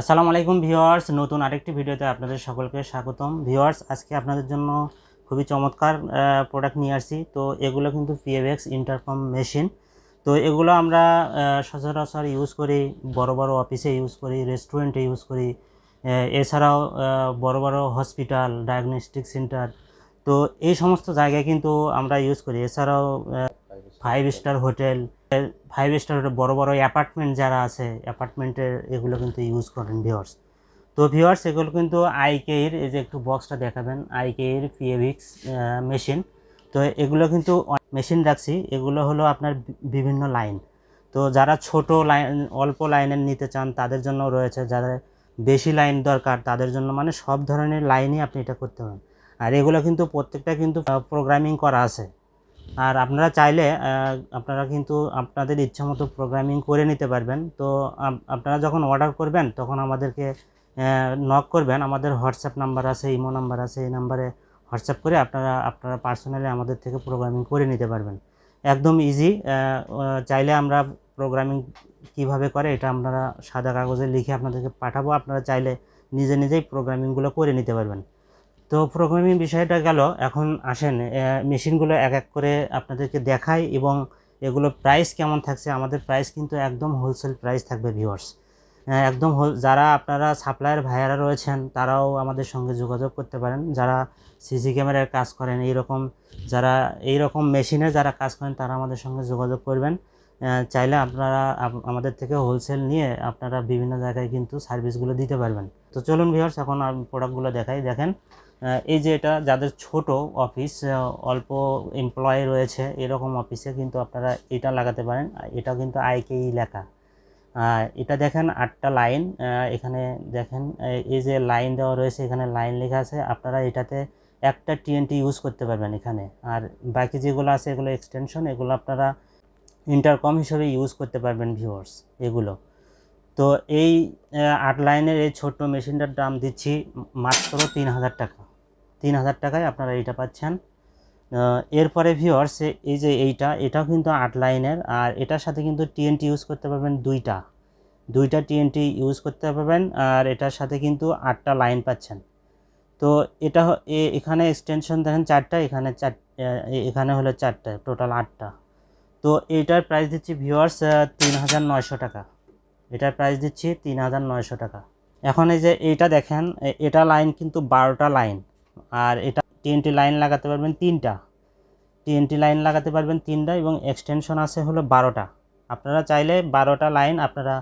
আসসালামু আলাইকুম ভিউয়ার্স, নতুন আরেকটি ভিডিওতে আপনাদের সকলকে স্বাগতম। ভিউয়ার্স, আজকে আপনাদের জন্য খুবই চমৎকার প্রোডাক্ট নিয়ে আসছি। তো এগুলো কিন্তু পিএভএক্স ইন্টারকম মেশিন তো এগুলো আমরা সচরাচর ইউজ করি, বড় বড় অফিসে ইউজ করি রেস্টুরেন্টে ইউজ করি। এছাড়াও বড় বড় হসপিটাল ডায়াগনস্টিক সেন্টার তো এই সমস্ত জায়গায় কিন্তু আমরা ইউজ করি। এছাড়াও five star hotel five star বড় বড় অ্যাপার্টমেন্ট যারা আছে অ্যাপার্টমেন্টের এগুলো কিন্তু ইউজ করেন ভিওর্স তো ভিওর্স এগুলো কিন্তু আইকের এই যে একটু বক্সটা দেখাবেন আইকের পিএভিক্স মেশিন তো এগুলো কিন্তু মেশিন রাখছি, এগুলো হলো আপনার বিভিন্ন লাইন তো যারা ছোট লাইন অল্প লাইনের নিতে চান, তাদের জন্য রয়েছে। যাদের বেশি লাইন দরকার, তাদের জন্য মানে সব ধরনের লাইনই আপনি এটা করতে পারেন। আর এগুলো কিন্তু প্রত্যেকটা কিন্তু প্রোগ্রামিং করা আছে। আর আপনারা চাইলে আপনারা কিন্তু আপনাদের ইচ্ছা মতো প্রোগ্রামিং করে নিতে পারবেন। তো আপনারা যখন অর্ডার করবেন, তখন আমাদেরকে নক করবেন। আমাদের হোয়াটসঅ্যাপ নাম্বার আছে ইমো নাম্বার আছে, এই নাম্বারে হোয়াটসঅ্যাপ করে আপনারা আপনারা পার্সোনালি আমাদের থেকে প্রোগ্রামিং করে নিতে পারবেন। একদম ইজি চাইলে আমরা প্রোগ্রামিং কীভাবে করে, এটা আপনারা সাদা কাগজে লিখে আপনাদেরকে পাঠাবো। আপনারা চাইলে নিজে নিজেই প্রোগ্রামিংগুলো করে নিতে পারবেন। তো প্রোগ্রামিং বিষয়টা গেল, এখন আসেন মেশিনগুলো এক এক করে আপনাদেরকে দেখাই এবং এগুলো প্রাইস কেমন থাকছে, আমাদের প্রাইস কিন্তু একদম হোলসেল প্রাইস থাকবে ভিউয়ার্স একদম যারা আপনারা সাপ্লায়ার ভাইয়ারা রয়েছেন, তারাও আমাদের সঙ্গে যোগাযোগ করতে পারেন। যারা সিসি ক্যামেরার কাজ করেন, এইরকম যারা, এইরকম মেশিনে যারা কাজ করেন, তারা আমাদের সঙ্গে যোগাযোগ করবেন। চাইলে আপনারা আমাদের থেকে হোলসেল নিয়ে আপনারা বিভিন্ন জায়গায় কিন্তু সার্ভিসগুলো দিতে পারবেন। তো চলুন ভিউয়ার্স এখন প্রোডাক্টগুলো দেখাই। দেখেন এই যে এটা যাদের ছোট অফিস অল্প এমপ্লয় রয়েছে, এরকম অফিসে কিন্তু আপনারা এটা লাগাতে পারেন। এটা কিন্তু আইকেই লেখা। এটা দেখেন আটটা লাইন এখানে দেখেন এই যে লাইন দেওয়া রয়েছে, এখানে লাইন লেখা আছে। আপনারা এটাতে একটা টিএনটি ইউজ করতে পারবেন এখানে। আর বাকি যেগুলো আছে, এগুলো এক্সটেনশন এগুলো আপনারা ইন্টারকম হিসেবে ইউজ করতে পারবেন ভিউয়ার্স এগুলো। তো এই আট লাইনের এই ছোট্ট মেশিনটার দাম দিচ্ছি মাত্র তিন হাজার টাকা। তিন হাজার টাকায় আপনারা এটা পাচ্ছেন। এরপরে ভিওর্স এই যে এইটা, এটাও কিন্তু আট লাইনের। আর এটার সাথে কিন্তু টিএনটি ইউজ করতে পারবেন দুইটা। দুইটা টিএনটি ইউজ করতে পারবেন আর এটার সাথে কিন্তু আটটা লাইন পাচ্ছেন। তো এটা এখানে এক্সটেনশন দেখেন চারটা, এখানে চার এখানে হলো চারটা টোটাল আটটা। তো এইটার প্রাইস দিচ্ছি ভিওয়ার্স তিন হাজার নয়শো টাকা। এটার প্রাইস দিচ্ছি তিন হাজার নয়শো টাকা। এখন এই যে এইটা দেখেন এটা লাইন কিন্তু বারোটা লাইন আর এটা টিএনটি লাইন লাগাতে পারবেন তিনটা। টিএনটি লাইন লাগাতে পারবেন তিনটা এবং এক্সটেনশন আছে হলো বারোটা। আপনারা চাইলে বারোটা লাইন আপনারা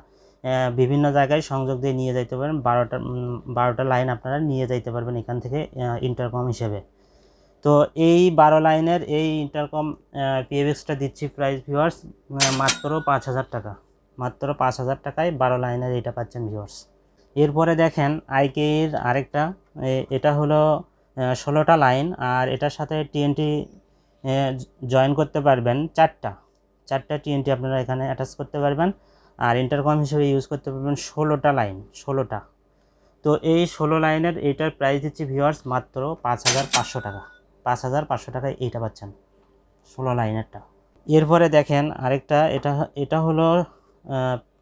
বিভিন্ন জায়গায় সংযোগ দিয়ে নিয়ে যাইতে পারেন। বারোটা বারোটা লাইন আপনারা নিয়ে যাইতে পারবেন এখান থেকে ইন্টারকম হিসেবে। তো এই বারো লাইনের এই ইন্টারকম পিএভিক্সটা দিচ্ছি প্রাইস ভিউয়ার্স মাত্র পাঁচ হাজার টাকা। মাত্র পাঁচ হাজার টাকায় বারো লাইনের এটা পাচ্ছেন ভিউয়ার্স এরপরে দেখেন আইকের আরেকটা এটা হলো ষোলোটা লাইন, আর এটার সাথে টিএনটি জয়েন করতে পারবেন চারটা। চারটা টিএনটি আপনারা এখানে অ্যাটাচ করতে পারবেন, আর ইন্টারকম হিসেবে ইউজ করতে পারবেন ষোলোটা লাইন, ষোলোটা। তো এই ষোলো লাইনের এইটার প্রাইস দিচ্ছি ভিউয়ার্স মাত্র পাঁচ হাজার পাঁচশো টাকা। পাঁচ হাজার পাঁচশো টাকায় এইটা পাচ্ছেন, ষোলো লাইনেরটা। এরপরে দেখেন আরেকটা, এটা এটা হলো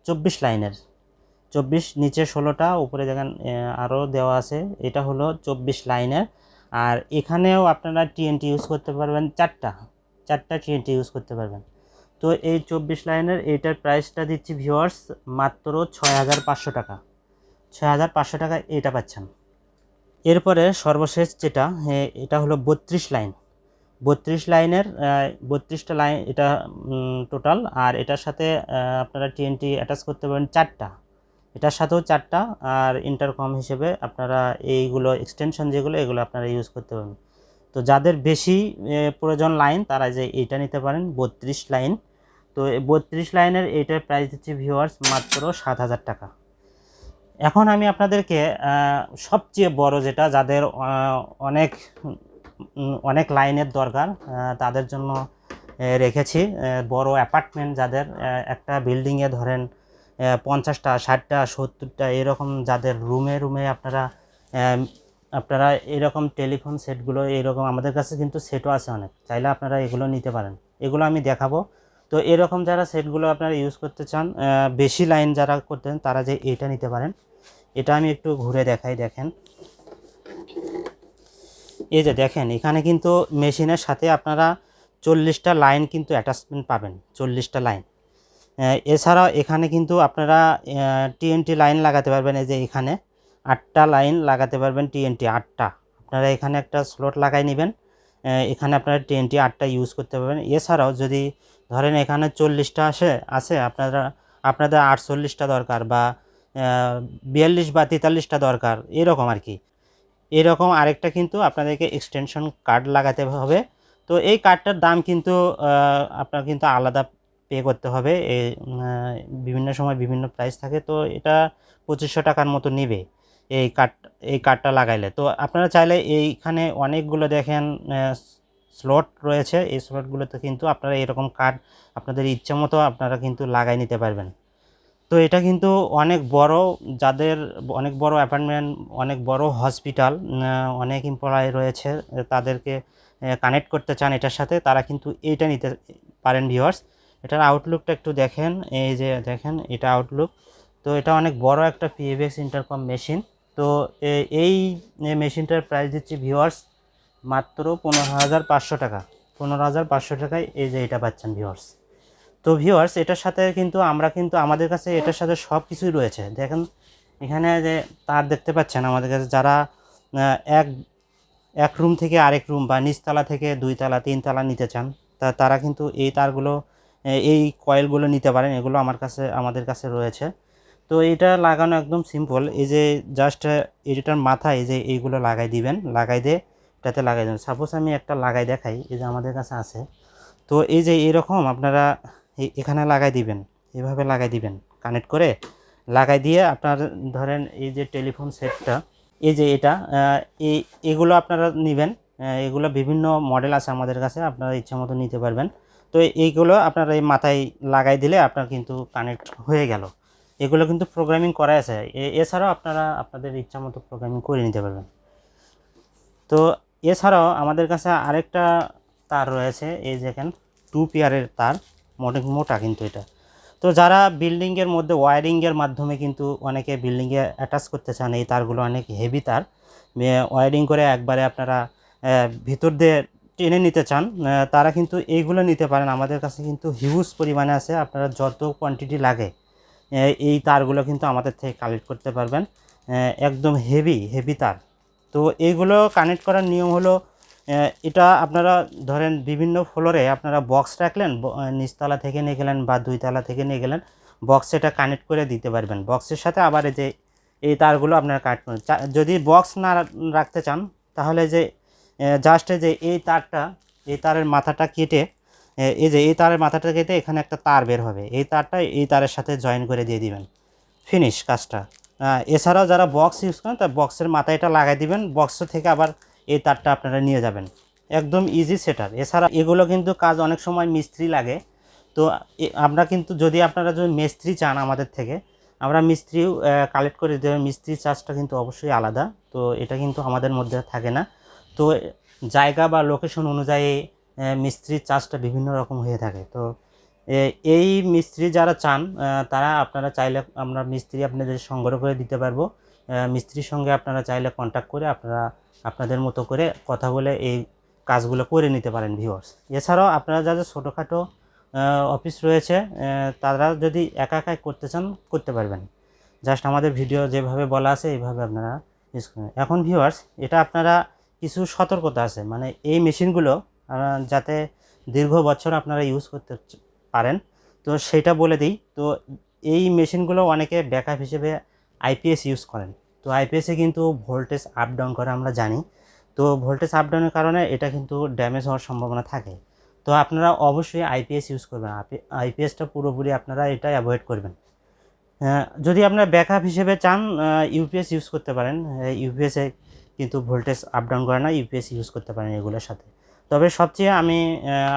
চব্বিশ লাইনের। চব্বিশ নিচে ষোলোটা, উপরে দেখেন আরও দেওয়া আছে। এটা হলো চব্বিশ লাইনের। আর এখানেও আপনারা টিএনটি ইউজ করতে পারবেন চারটা। চারটা টিএনটি ইউজ করতে পারবেন। তো এই চব্বিশ লাইনের এইটার প্রাইসটা দিচ্ছি ভিউয়ার্স মাত্র ছয় হাজার পাঁচশো টাকা। ছয় হাজার পাঁচশো টাকা এটা পাচ্ছেন। এরপরে সর্বশেষ যেটা এটা হলো বত্রিশ লাইন। বত্রিশ লাইনের বত্রিশটা লাইন এটা টোটাল আর এটার সাথে আপনারা টিএনটি অ্যাটাচ করতে পারেন চারটা। এটার সাথেও চারটা, আর ইন্টারকম হিসেবে আপনারা এইগুলো এক্সটেনশন যেগুলো, এগুলো আপনারা ইউজ করতে পারেন তো যাদের বেশি প্রয়োজন লাইন, তারা যে এইটা নিতে পারেন, বত্রিশ লাইন। তো বত্রিশ লাইনের এইটার প্রাইস দিচ্ছি ভিউয়ার্স মাত্র সাত হাজার টাকা। এখন আমি আপনাদেরকে সবচেয়ে বড় যেটা, যাদের অনেক অনেক লাইনের দরকার তাদের জন্য রেখেছি। বড় অ্যাপার্টমেন্ট যাদের একটা বিল্ডিংয়ে ধরেন পঞ্চাশটা, ষাটটা, সত্তরটা, এরকম যাদের রুমে রুমে আপনারা আপনারা এরকম টেলিফোন সেটগুলো এরকম আমাদের কাছে কিন্তু সেটও আছে অনেক। চাইলে আপনারা এগুলো নিতে পারেন। এগুলো আমি দেখাবো। তো এরকম যারা সেটগুলো আপনারা ইউজ করতে চান বেশি লাইন যারা করতেন, তারা যে এইটা নিতে পারেন। এটা আমি একটু ঘুরে দেখাই, দেখেন। এই যে দেখেন, এখানে কিন্তু মেশিনের সাথে আপনারা চল্লিশটা লাইন কিন্তু অ্যাটাচমেন্ট পাবেন, চল্লিশটা লাইন। এছাড়াও এখানে কিন্তু আপনারা টিএনটি লাইন লাগাতে পারবেন, এই যে এখানে আটটা লাইন লাগাতে পারবেন টিএনটি আটটা। আপনারা এখানে একটা স্লট লাগাই নেবেন এখানে আপনারা টিএনটি আটটা ইউজ করতে পারবেন। এছাড়াও যদি ধরেন এখানে চল্লিশটা আসে, আছে, আপনারা, আপনাদের আটচল্লিশটা দরকার বা বিয়াল্লিশ বা তেতাল্লিশটা দরকার, এরকম আর কি। এরকম আরেকটা কিন্তু আপনাদেরকে এক্সটেনশন কার্ড লাগাতে হবে। তো এই কার্ডটার দাম কিন্তু আপনার কিন্তু আলাদা পে করতে হবে। বিভিন্ন সময় বিভিন্ন প্রাইস থাকে, তো এটা পঁচিশশো টাকার মতো নেবে এই কার্ড এই কার্ডটা লাগাইলে। তো আপনারা চাইলে এইখানে অনেকগুলো দেখেন স্লট রয়েছে। এই স্লটগুলোতে কিন্তু আপনারা এরকম কার্ড আপনাদের ইচ্ছা মতো আপনারা কিন্তু লাগাই নিতে পারবেন। তো এটা কিন্তু অনেক বড় যাদের অনেক বড় অ্যাপার্টমেন্ট, অনেক বড় হসপিটাল অনেক এমপ্লয় রয়েছে, তাদেরকে কানেক্ট করতে চান এটার সাথে, তারা কিন্তু এইটা নিতে পারেন ভিওয়ার্স এটার আউটলুকটা একটু দেখেন, এই যে দেখেন, এটা আউটলুক তো এটা অনেক বড় একটা পিএভিএক্স ইন্টারকম মেশিন তো এই মেশিনটার প্রাইস দিচ্ছি ভিওয়ার্স মাত্র পনেরো হাজার পাঁচশো টাকা। পনেরো হাজার পাঁচশো টাকায় এই যে এটা পাচ্ছেন ভিউয়ার্স তো ভিউয়ার্স এটার সাথে কিন্তু আমরা কিন্তু আমাদের কাছে এটার সাথে সব কিছুই রয়েছে। দেখেন, এখানে যে তার দেখতে পাচ্ছেন আমাদের কাছে যারা এক এক রুম থেকে আরেক রুম বা নিচতলা থেকে দুইতলা, তিনতলা নিতে চান, তা তারা কিন্তু এই তারগুলো এই কয়েলগুলো নিতে পারেন। এগুলো আমার কাছে, আমাদের কাছে রয়েছে। তো এটা লাগানো একদম সিম্পল এই যে জাস্ট এটার মাথায় যে এইগুলো লাগাই দিবেন, লাগাই দিয়ে এটাতে লাগাই দেবেন। সাপোজ আমি একটা লাগাই দেখাই, এই যে আমাদের কাছে আছে। তো এই যে এরকম আপনারা এখানে লাগাই দিবেন। এভাবে লাগাই দিবেন। কানেক্ট করে লাগাই দিয়ে আপনার ধরেন এই যে টেলিফোন সেটটা এই যে এটা এই এগুলো আপনারা নেবেন। এগুলো বিভিন্ন মডেল আছে আমাদের কাছে, আপনারা ইচ্ছা মতো নিতে পারবেন। তো এইগুলো আপনারা এই মাথায় লাগাই দিলে আপনার কিন্তু কানেক্ট হয়ে গেল। এগুলো কিন্তু প্রোগ্রামিং করা আছে। এছাড়াও আপনারা আপনাদের ইচ্ছা মতো প্রোগ্রামিং করে নিতে পারবেন। তো এছাড়াও আমাদের কাছে আরেকটা তার রয়েছে, এই দেখেন টু পেয়ারের তার। অনেক মোটা কিন্তু এটা। তো যারা বিল্ডিংয়ের মধ্যে ওয়ারিংয়ের মাধ্যমে কিন্তু অনেকে বিল্ডিংয়ে অ্যাটাচ করতে চান, এই তারগুলো অনেক হেভি তার। ওয়ারিং করে একবারে আপনারা ভিতর দিয়ে টেনে নিতে চান তারা কিন্তু এইগুলো নিতে পারেন। আমাদের কাছে কিন্তু হিউজ পরিমাণে আছে, আপনারা যত কোয়ান্টিটি লাগে এই তারগুলো কিন্তু আমাদের থেকে কালেক্ট করতে পারবেন। একদম হেভি হেভি তার। তো এইগুলো কানেক্ট করার নিয়ম হলো এটা আপনারা ধরেন বিভিন্ন ফ্লোরে আপনারা বক্স রাখলেন নিচতলা থেকে নিয়ে গেলেন বা দুইতলা থেকে নিয়ে গেলেন বক্সে এটা কানেক্ট করে দিতে পারবেন। বক্সের সাথে আবার যে, এই তারগুলো আপনারা কানেক্ট করেন। যদি বক্স না রাখতে চান, তাহলে যে জাস্ট যে, এই তারটা, এই তারের মাথাটা কেটে এই যে, এই তারের মাথাটা কেটে এখানে একটা তার বের হবে। এই তারটা এই তারের সাথে জয়েন করে দিয়ে দিবেন। ফিনিশ কাজটা। এছাড়াও যারা বক্স ইউজ করেন তার বক্সের মাথায় এটা লাগাই দিবেন। বক্স থেকে আবার এই তারটা আপনারা নিয়ে যাবেন। একদম ইজি সেটার এছাড়া এগুলো কিন্তু কাজ অনেক সময় মিস্ত্রি লাগে। তো আমরা কিন্তু যদি আপনারা যদি মিস্ত্রি চান আমাদের থেকে, আমরা মিস্ত্রিও কালেক্ট করে দিতে হবে মিস্ত্রি চার্জটা কিন্তু অবশ্যই আলাদা। তো এটা কিন্তু আমাদের মধ্যে থাকে না। তো জায়গা বা লোকেশন অনুযায়ী মিস্ত্রির চার্জটা বিভিন্ন রকম হয়ে থাকে। তো এই মিস্ত্রি যারা চান তারা আপনারা চাইলে আমরা মিস্ত্রি আপনাদের সংগ্রহ করে দিতে পারব। মিস্ত্রির সঙ্গে আপনারা চাইলে কন্ট্যাক্ট করে আপনারা আপনাদের মতো করে কথা বলে এই কাজগুলো করে নিতে পারেন ভিউয়ার্স এছাড়াও আপনারা যাদের ছোটোখাটো অফিস রয়েছে তারা যদি একা একাই করতে চান, করতে পারবেন। জাস্ট আমাদের ভিডিও যেভাবে বলা আছে, এইভাবে আপনারা ইউজ করেন এখন ভিউয়ার্স এটা আপনারা কিছু সতর্কতা আছে। মানে এই মেশিনগুলো যাতে দীর্ঘ বছর আপনারা ইউজ করতে পারেন, তো সেটা বলে দিই। তো এই মেশিনগুলো অনেকে ব্যাকআপ হিসেবে আইপিএস ইউজ করেন। তো আইপিএসে কিন্তু ভোল্টেজ আপ ডাউন করে আমরা জানি। তো ভোল্টেজ আপ ডাউনের কারণে এটা কিন্তু ড্যামেজ হওয়ার সম্ভাবনা থাকে। তো আপনারা অবশ্যই আইপিএস ইউজ করবেন। আইপিএসটা পুরোপুরি আপনারা এটা অ্যাভয়েড করবেন। আহ, যদি আপনারা ব্যাকআপ হিসেবে চান ইউপিএস ইউজ করতে পারেন। ইউপিএসে কিন্তু ভোল্টেজ আপ ডাউন করে না ইউপিএস ইউজ করতে পারেন এগুলোর সাথে। তবে সবচেয়ে আমি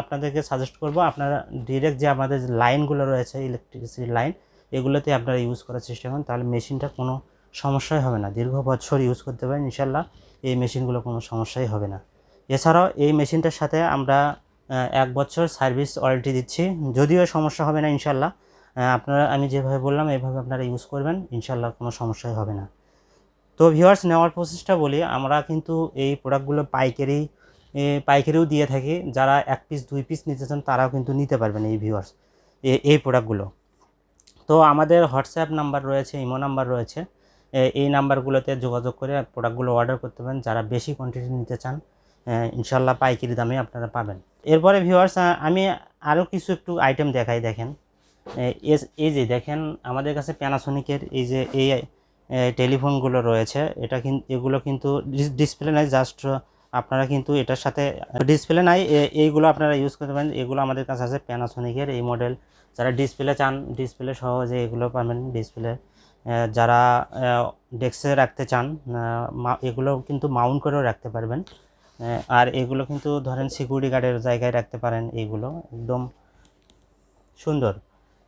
আপনাদেরকে সাজেস্ট করব আপনারা ডিরেক্ট যে আমাদের লাইনগুলো রয়েছে ইলেকট্রিসিটি লাইন এগুলোতে আপনারা ইউজ করার চেষ্টা করুন, তাহলে মেশিনটা কোনো সমস্যাই হবে না। দীর্ঘ বছর ইউজ করতে পারেন ইনশাল্লাহ এই মেশিনগুলো কোনো সমস্যাই হবে না। এছাড়াও এই মেশিনটার সাথে আমরা এক বছর সার্ভিস ওয়ারেন্টি দিচ্ছি, যদিও সমস্যা হবে না ইনশাল্লাহ আপনারা, আমি যেভাবে বললাম এইভাবে আপনারা ইউজ করবেন ইনশাল্লাহ কোনো সমস্যাই হবে না। তো ভিউয়ার্স নেওয়ার প্রসেসটা বলি, আমরা কিন্তু এই প্রোডাক্টগুলো পাইকারি পাইকারিও দিয়ে থাকি, যারা এক পিস দুই পিস নিতে চান, তারাও কিন্তু নিতে পারবেন এই ভিউয়ার্স এই প্রোডাক্টগুলো তো আমাদের হোয়াটসঅ্যাপ নাম্বার রয়েছে, ইমো নাম্বার রয়েছে। এই নাম্বারগুলোতে যোগাযোগ করে প্রোডাক্টগুলো অর্ডার করতে পারেন। যারা বেশি কোয়ান্টিটি নিতে চান ইনশাল্লাহ পাইকারি দামে আপনারা পাবেন। এরপরে ভিউয়ার্স আমি আরও কিছু একটু আইটেম দেখাই, দেখেন। এই যে দেখেন, আমাদের কাছে প্যানাসোনিকের এই যে এই টেলিফোনগুলো রয়েছে। এটা কিন্তু এগুলো কিন্তু ডিসপ্লে নাই জাস্ট আপনারা কিন্তু এটার সাথে ডিসপ্লে নাই। এইগুলো আপনারা ইউজ করতে পারেন। এগুলো আমাদের কাছে আছে প্যানাসোনিকের এই মডেল যারা ডিসপ্লে চান ডিসপ্লে সহজে এগুলো পাবেন ডিসপ্লে যারা ডেস্কে রাখতে চান এগুলো কিন্তু মাউন্ট করেও রাখতে পারবেন। আর এগুলো কিন্তু ধরেন সিকিউরিটি গার্ডের জায়গায় রাখতে পারেন এইগুলো একদম সুন্দর।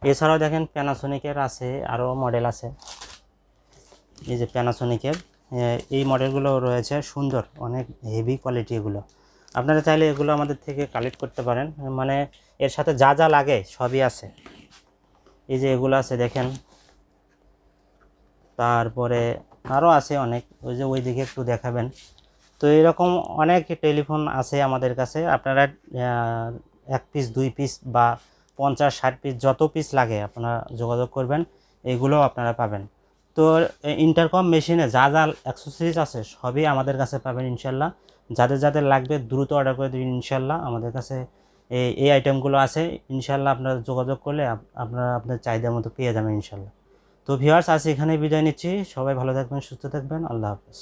এছাড়াও দেখেন প্যানাসোনিকের আছে আরও মডেল আছে। এই যে প্যানাসোনিকের এই মডেলগুলো রয়েছে সুন্দর, অনেক হেভি কোয়ালিটি এগুলো। আপনারা চাইলে এগুলো আমাদের থেকে কালেক্ট করতে পারেন। মানে এর সাথে যা যা লাগে সবই আছে। এই যে এগুলো আছে দেখেন। তারপরে আরও আছে অনেক। ওই যে ওই দিকে একটু দেখাবেন। তো এরকম অনেক টেলিফোন আছে আমাদের কাছে। আপনারা এক পিস দুই পিস বা পঞ্চাশ, ষাট পিস যত পিস লাগে আপনারা যোগাযোগ করবেন। এগুলো আপনারা পাবেন। তো ইন্টারকম মেশিনে যা যা অ্যাক্সেসরিজ আছে সবই আমাদের কাছে পাবেন ইনশাল্লাহ। যাদের যাদের লাগবে দ্রুত অর্ডার করে দিন ইনশাল্লাহ। আমাদের কাছে এই এই আইটেমগুলো আছে, ইনশাল্লাহ আপনারা যোগাযোগ করলে আপনারা আপনার চাহিদা মতো পেয়ে যাবেন ইনশাল্লাহ। তো ভিউয়ার্স আজ এখানে বিদায় নিচ্ছি। সবাই ভালো থাকবেন, সুস্থ থাকবেন। আল্লাহ হাফেজ।